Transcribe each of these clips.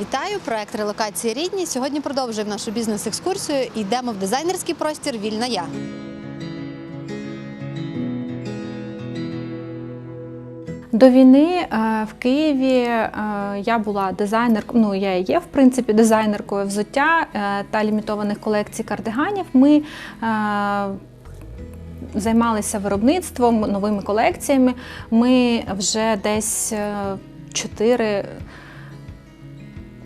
Вітаю! Проект релокації рідні. Сьогодні продовжуємо нашу бізнес-екскурсію і йдемо в дизайнерський простір Вільна я. До війни е, в Києві е, я була дизайнеркою, ну я і є в принципі дизайнеркою взуття е, та лімітованих колекцій кардиганів. Ми займалися виробництвом, новими колекціями. Ми вже десь чотири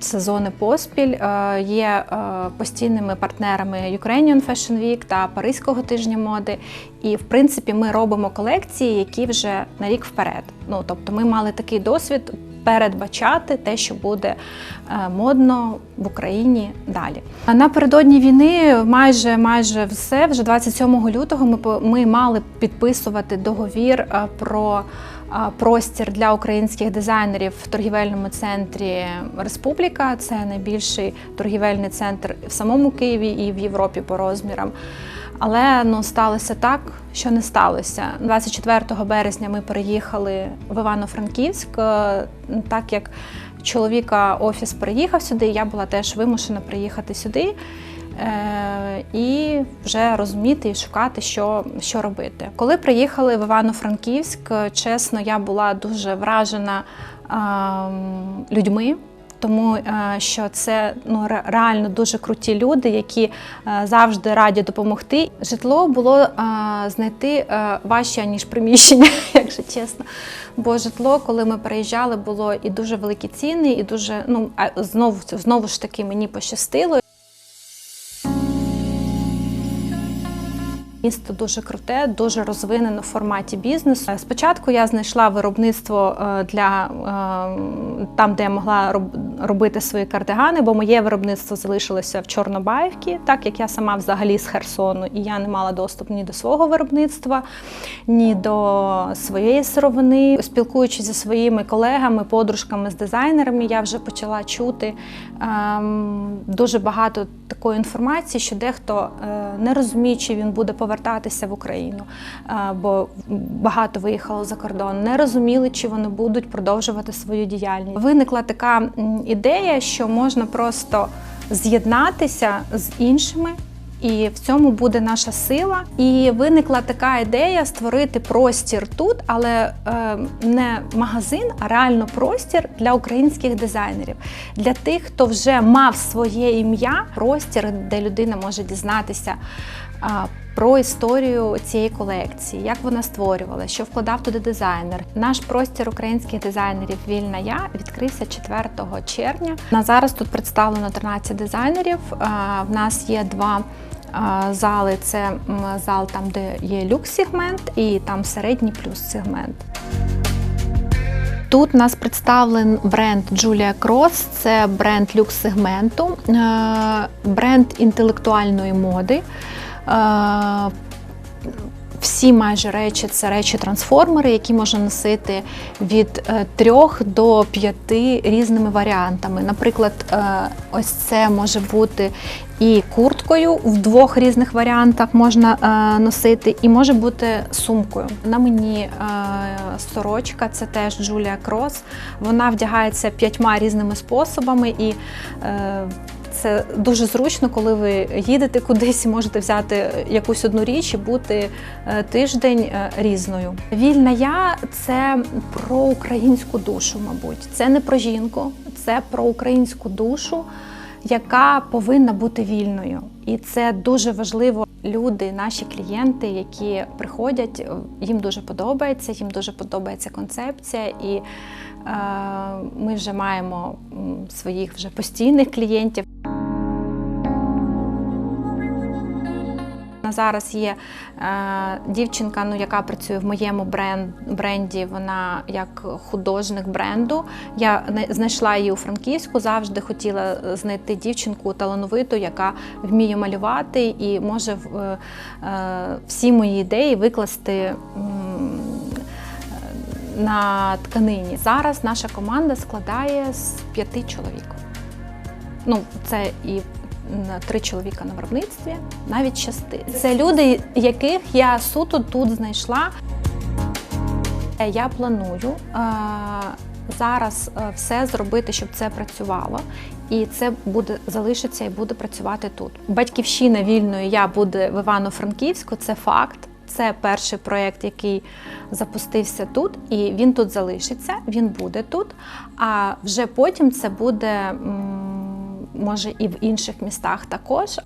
сезони поспіль е, є е, постійними партнерами Ukrainian Fashion Week та Паризького тижня моди. І в принципі ми робимо колекції, які вже на рік вперед. Ну тобто, ми мали такий досвід. Передбачати те, що буде е, модно в Україні далі. Напередодні війни майже майже все. Вже 27 лютого ми ми мали підписувати договір про простір для українських дизайнерів в торгівельному центрі Республіка. Це найбільший торгівельний центр в самому Києві і в Європі по розмірам. Але ну сталося так, що не сталося. 24 березня ми переїхали в Івано-Франківськ, е, так як чоловіка офіс переїхав сюди, я була теж вимушена приїхати сюди. Е, І вже розуміти і шукати, що, що робити. Коли приїхали в Івано-Франківськ, чесно, я була дуже вражена ем, людьми, тому е, що це ну реально дуже круті люди, які е, завжди раді допомогти. Житло було знайти важче ніж приміщення, якщо чесно. Бо житло, коли ми переїжджали, було і дуже великі ціни, і дуже ну знову знову ж таки мені пощастило. Місто дуже круте, дуже розвинено в форматі бізнесу. Е, Спочатку я знайшла виробництво е, для е, там, де я могла робити свої кардигани, бо моє виробництво залишилося в Чорнобаївці, так як я сама взагалі з Херсону, і я не мала доступу ні до свого виробництва, ні до своєї сировини. Спілкуючись зі своїми колегами, подружками з дизайнерами, я вже почала чути ем, дуже багато такої інформації, що дехто е, не розуміє, чи він буде повертатися в Україну, е, бо багато виїхало за кордон, не розуміли, чи вони будуть продовжувати свою діяльність. Виникла така ідея, що можна просто з'єднатися з іншими. І в цьому буде наша сила. І виникла така ідея створити простір тут, але е, не магазин, а реально простір для українських дизайнерів, для тих, хто вже мав своє ім'я, простір, де людина може дізнатися. Про історію цієї колекції, як вона створювала, що вкладав туди дизайнер. Наш простір українських дизайнерів Вільна я відкрився 4 червня. На зараз тут представлено 13 дизайнерів. В нас є два зали. Це зал там, де є люкс-сегмент, і там середній плюс сегмент. Тут у нас представлен бренд Julia Cross, це бренд люкс-сегменту, е, бренд інтелектуальної моди. Е, Всі майже речі це речі-трансформери, які можна носити від е, трьох до п'яти різними варіантами. Наприклад, е, ось це може бути і курткою в двох різних варіантах можна е, носити, і може бути сумкою. На мені е, сорочка, це теж Julia Cross. Вона вдягається п'ятьма різними способами і. Е, це дуже зручно, коли ви їдете кудись можете взяти якусь одну річ і бути е, тиждень е, різною. Вільна я це про українську душу, мабуть. Це не про жінку, це про українську душу, яка повинна бути вільною. І це дуже важливо. Люди, наші клієнти, які приходять, е, їм дуже подобається, їм дуже подобається концепція, і е, ми вже маємо своїх вже постійних клієнтів. Зараз є е, дівчинка, ну яка працює в моєму бренд, бренді. Вона як художник бренду. Я знайшла її у Франківську. Завжди хотіла знайти дівчинку талановиту, яка вміє малювати і може е, е, всі мої ідеї викласти. На тканині зараз наша команда складає з п'яти чоловік. Ну, це і три чоловіка на виробництві, навіть шести. Це люди, яких я суто тут знайшла. Я планую е, зараз е, все зробити, щоб це працювало, і це буде залишиться і буде працювати тут. Батьківщина вільної я буде в Івано-Франківську. Це факт. Це перший проєкт, який запустився тут, і він тут залишиться. Він буде тут. А вже потім це буде може і в інших містах також.